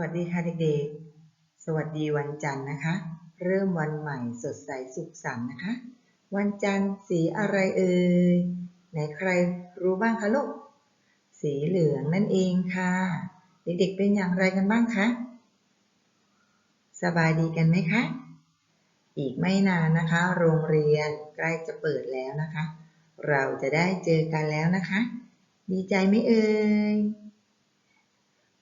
วัสดีค่ะเด็กๆ สวัสดีวันจันทร์นะคะ เริ่มวันใหม่สดใสสุขสันต์นะคะ วันจันทร์สีอะไรเอ่ย ไหนใครรู้บ้างคะลูก สีเหลืองนั่นเองค่ะ เด็กๆเป็นอย่างไรกันบ้างคะ สบายดีกันไหมคะ อีกไม่นานนะคะ โรงเรียนใกล้จะเปิดแล้วนะคะ เราจะได้เจอกันแล้วนะคะ ดีใจไหมเอ่ย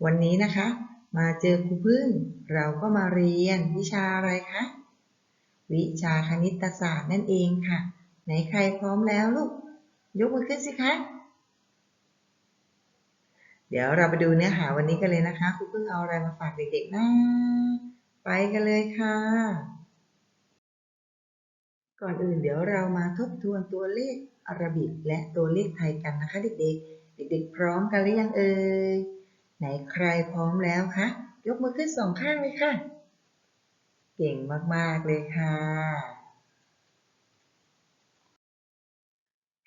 วันนี้นะคะ มาเจอครูพึ่ง เราก็มาเรียนวิชาอะไรคะ วิชาคณิตศาสตร์นั่นเองค่ะ ไหนใครพร้อมแล้วลูก ยกมือขึ้นสิคะ เดี๋ยวเราไปดูเนื้อหาวันนี้กันเลยนะคะครูพึ่งเอาอะไรมาฝากเด็กๆนะไปกันเลยค่ะ ก่อนอื่นเดี๋ยวเรามาทบทวนตัวเลขอาราบิกและตัวเลขไทยกันนะคะเด็กๆ เด็กๆ พร้อมกันหรือยังเอ่ย ไหนใครพร้อมแล้วคะ ยกมือขึ้นสองข้างเลยค่ะ เก่งมาก ๆ เลยค่ะ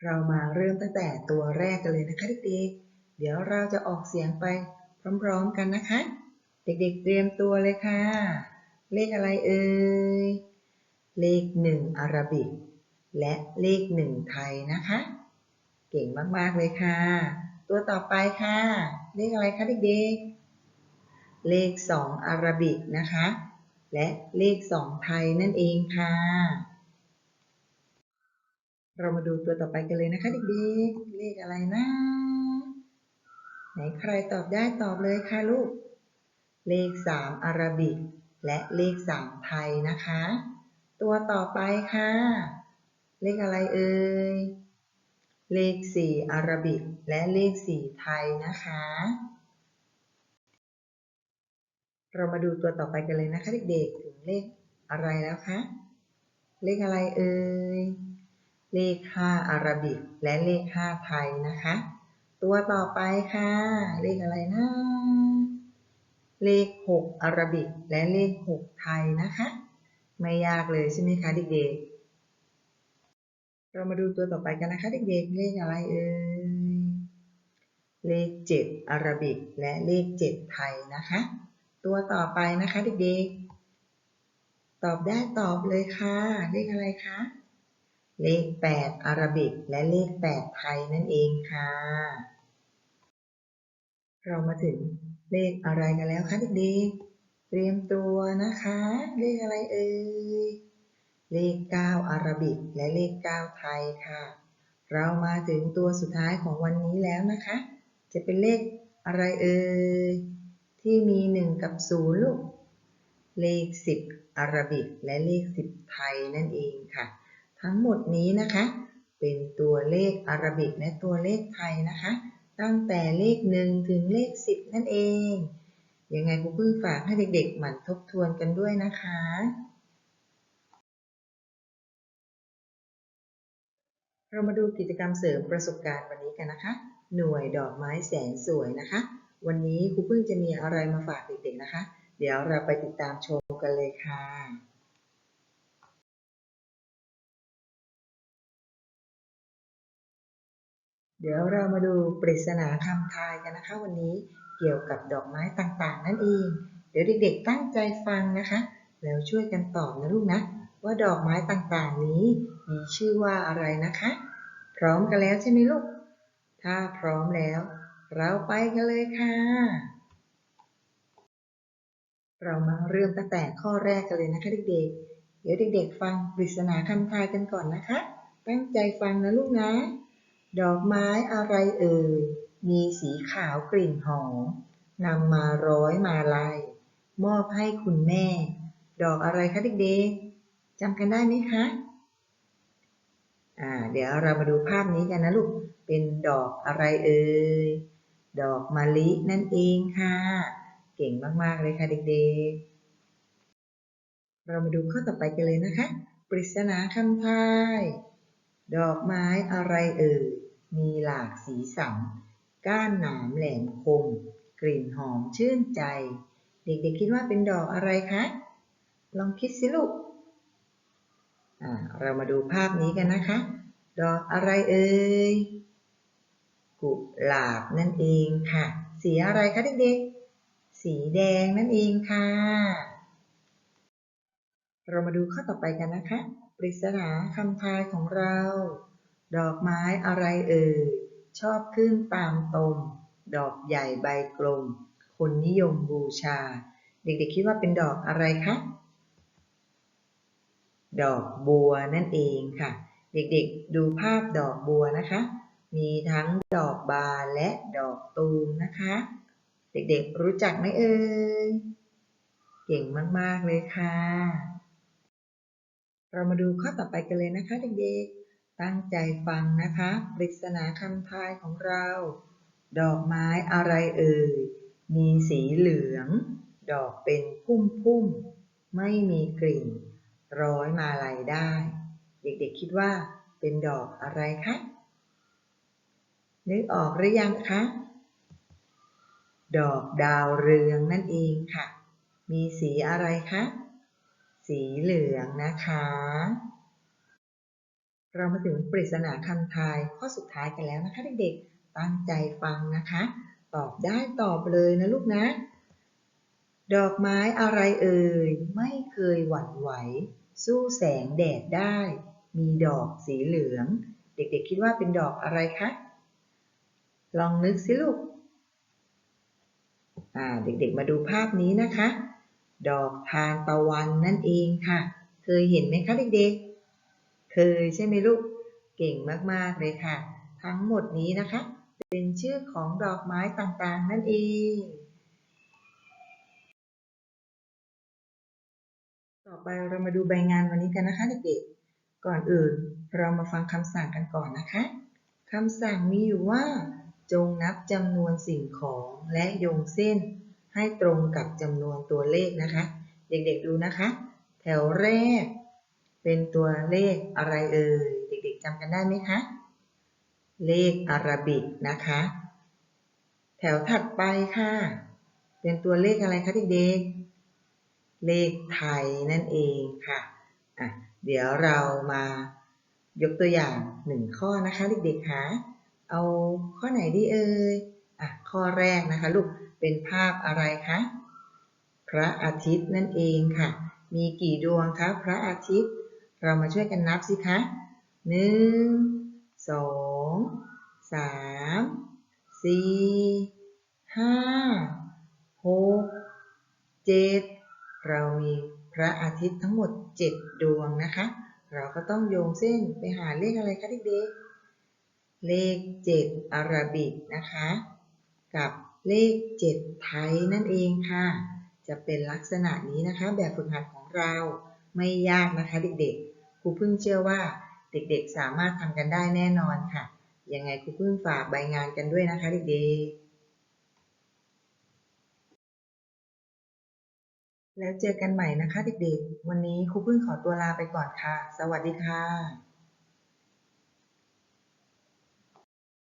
เรามาเริ่มตั้งแต่ตัวแรกกันเลยนะคะเด็กๆ เดี๋ยวเราจะออกเสียงไปพร้อม ๆ กันนะคะ เด็กๆ เตรียมตัวเลยค่ะ เลขอะไรเอ่ย เลขหนึ่งอาราบิก และเลขหนึ่งไทยนะคะ เก่งมาก ๆ เลยค่ะ ตัวต่อไปค่ะ เลขอะไรคะเด็กๆ เลขสองอาราบิกนะคะ และเลขสองไทยนั่นเองค่ะ เรามาดูตัวต่อไปกันเลยนะคะเด็กๆ เลขอะไรนะ ไหนใครตอบได้ตอบเลยค่ะลูก เลขสามอาราบิก และเลขสามไทยนะคะ ตัวต่อไปค่ะ เลขอะไรเอ่ย เลขสี่อาราบิก และเลขสี่ไทยนะคะ เรามาดูตัวต่อไปกันเลยนะคะเด็กๆ ถึงเลขอะไรแล้วคะ เลขอะไรเอ่ย เลขห้าอาราบิก และเลขห้าไทยนะคะ ตัวต่อไปค่ะ เลขอะไรนะ เลขหกอาราบิก และเลขหกไทยนะคะ ไม่ยากเลยใช่ไหมคะเด็กๆ เรามาดูตัวต่อไปกันนะคะเด็กๆเลขอะไรเอ่ยเลขเจ็ดอาราบิกและเลขเจ็ดไทยนะคะ ตัวต่อไปนะคะเด็กๆตอบได้ตอบเลยค่ะ เลขอะไรคะเลขแปดอาราบิกและเลขแปดไทยนั่นเองค่ะ เรามาถึงเลขอะไรกันแล้วคะเด็กๆเตรียมตัวนะคะ เลขอะไรเอ่ย เลขเก้าอาราบิก และเลขเก้าไทยค่ะ เรามาถึงตัวสุดท้ายของวันนี้แล้วนะคะ จะเป็นเลขอะไรเอ่ยที่มีหนึ่งกับศูนย์ลูก เลขสิบอาราบิก และเลขสิบไทยนั่นเองค่ะ ทั้งหมดนี้นะคะ เป็นตัวเลขอาราบิกและตัวเลขไทยนะคะ ตั้งแต่เลขหนึ่งถึงเลขสิบนั่นเองยังไงครูพึ่งฝากให้เด็กๆ หมั่นทบทวนกันด้วยนะคะ เรามาดูกิจกรรมเสริมประสบการณ์วันนี้กันนะคะ หน่วยดอกไม้แสนสวยนะคะ วันนี้ครูพึ่งจะมีอะไรมาฝากเด็กๆนะคะ เดี๋ยวเราไปติดตามชมกันเลยค่ะเดี๋ยวเรามาดูปริศนาคำทายกันนะคะ วันนี้เกี่ยวกับดอกไม้ต่างๆ นั่นเอง เดี๋ยวเด็กๆตั้งใจฟังนะคะ แล้วช่วยกันตอบนะลูกนะ ว่าดอกไม้ต่างๆนี้ มีชื่อว่าอะไรนะคะ พร้อมกันแล้วใช่ไหมลูก ถ้าพร้อมแล้ว เราไปกันเลยค่ะ เรามาเริ่มตั้งแต่ข้อแรกกันเลยนะคะเด็กๆ เดี๋ยวเด็กๆ ฟังปริศนาคำทายกันก่อนนะคะ ตั้งใจฟังนะลูกนะ ดอกไม้อะไรเอ่ย มีสีขาวกลิ่นหอมนำมาร้อยมาลายมอบให้คุณแม่ ดอกอะไรคะเด็กๆจำกันได้ไหมคะ อ่า เดี๋ยวเรามาดูภาพนี้กันนะลูก เป็นดอกอะไรเอ่ย ดอกมะลินั่นเองค่ะ เก่งมากๆเลยค่ะเด็กๆ เรามาดูข้อต่อไปกันเลยนะคะ ปริศนาคำทาย ดอกไม้อะไรเอ่ย มีหลากสีสัน ก้านหนามแหลมคม กลิ่นหอมชื่นใจ เด็กๆคิดว่าเป็นดอกอะไรคะ ลองคิดสิลูก เรามาดูภาพนี้กันนะคะ ดอกอะไรเอ่ย กุหลาบนั่นเองค่ะ สีอะไรคะเด็กๆ สีแดงนั่นเองค่ะ เรามาดูข้อต่อไปกันนะคะ ปริศนาคำทายของเรา ดอกไม้อะไรเอ่ย ชอบขึ้นตามตม ดอกใหญ่ใบกลม คนนิยมบูชา เด็กๆคิดว่าเป็นดอกอะไรคะ ดอกบัวนั่นเองค่ะ เด็กๆดูภาพดอกบัวนะคะ มีทั้งดอกบานและดอกตูมนะคะ เด็กๆรู้จักไหมเอ่ยเก่งมากๆเลยค่ะ เรามาดูข้อต่อไปกันเลยนะคะเด็กๆ ตั้งใจฟังนะคะปริศนาคำทายของเรา ดอกไม้อะไรเอ่ย มีสีเหลือง ดอกเป็นพุ่มๆ ไม่มีกลิ่น ร้อยมาลัยได้ เด็กๆคิดว่าเป็นดอกอะไรคะ นึกออกหรือยังคะ ดอกดาวเรืองนั่นเองค่ะ มีสีอะไรคะ สีเหลืองนะคะ เรามาถึงปริศนาคำทายข้อสุดท้ายกันแล้วนะคะเด็กๆ ตั้งใจฟังนะคะ ตอบได้ตอบเลยนะลูกนะดอกไม้อะไรเอ่ย ไม่เคยหวั่นไหว สู้แสงแดดได้ มีดอกสีเหลือง เด็กๆคิดว่าเป็นดอกอะไรคะ ลองนึกสิลูก อ่า เด็กๆมาดูภาพนี้นะคะ ดอกทานตะวันนั่นเองค่ะ เคยเห็นไหมคะเด็กๆ เคยใช่ไหมลูก เก่งมากๆเลยค่ะ ทั้งหมดนี้นะคะ เป็นชื่อของดอกไม้ต่างๆนั่นเอง ต่อไปเรามาดูใบงานวันนี้กันนะคะเด็กๆ ก่อนอื่นเรามาฟังคำสั่งกันก่อนนะคะคำสั่งมีอยู่ว่า จงนับจำนวนสิ่งของและโยงเส้น ให้ตรงกับจำนวนตัวเลขนะคะ เด็กๆดูนะคะ แถวแรก เป็นตัวเลขอะไรเอ่ยเด็กๆจำกันได้ไหมคะเลขอาราบิกนะคะ แถวถัดไปค่ะ เป็นตัวเลขอะไรคะเด็กๆ เลขไทยนั่นเองค่ะอะ เดี๋ยวเรามายกตัวอย่างหนึ่งข้อนะคะเด็กๆคะเอาข้อไหนดีเอ่ยอะข้อแรกนะคะลูกเป็นภาพอะไรคะพระอาทิตย์นั่นเองค่ะ มีกี่ดวงคะพระอาทิตย์ เรามาช่วยกันนับสิคะหนึ่งสองสามสี่ห้าหกเจ็ด เรามีพระอาทิตย์ทั้งหมดเจ็ดดวงนะคะ เราก็ต้องโยงเส้นไปหาเลขอะไรคะเด็กๆ เลขเจ็ดอาราบิกนะคะ กับเลขเจ็ดไทยนั่นเองค่ะ จะเป็นลักษณะนี้นะคะแบบฝึกหัดของเราไม่ยากนะคะเด็กๆ ครูพึ่งเชื่อว่าเด็กๆ สามารถทำกันได้แน่นอนค่ะ ยังไงครูพึ่งฝากใบงานกันด้วยนะคะเด็กๆ แล้วเจอกันใหม่นะคะเด็กๆ วันนี้ครูพึ่งขอตัวลาไปก่อนค่ะ สวัสดีค่ะ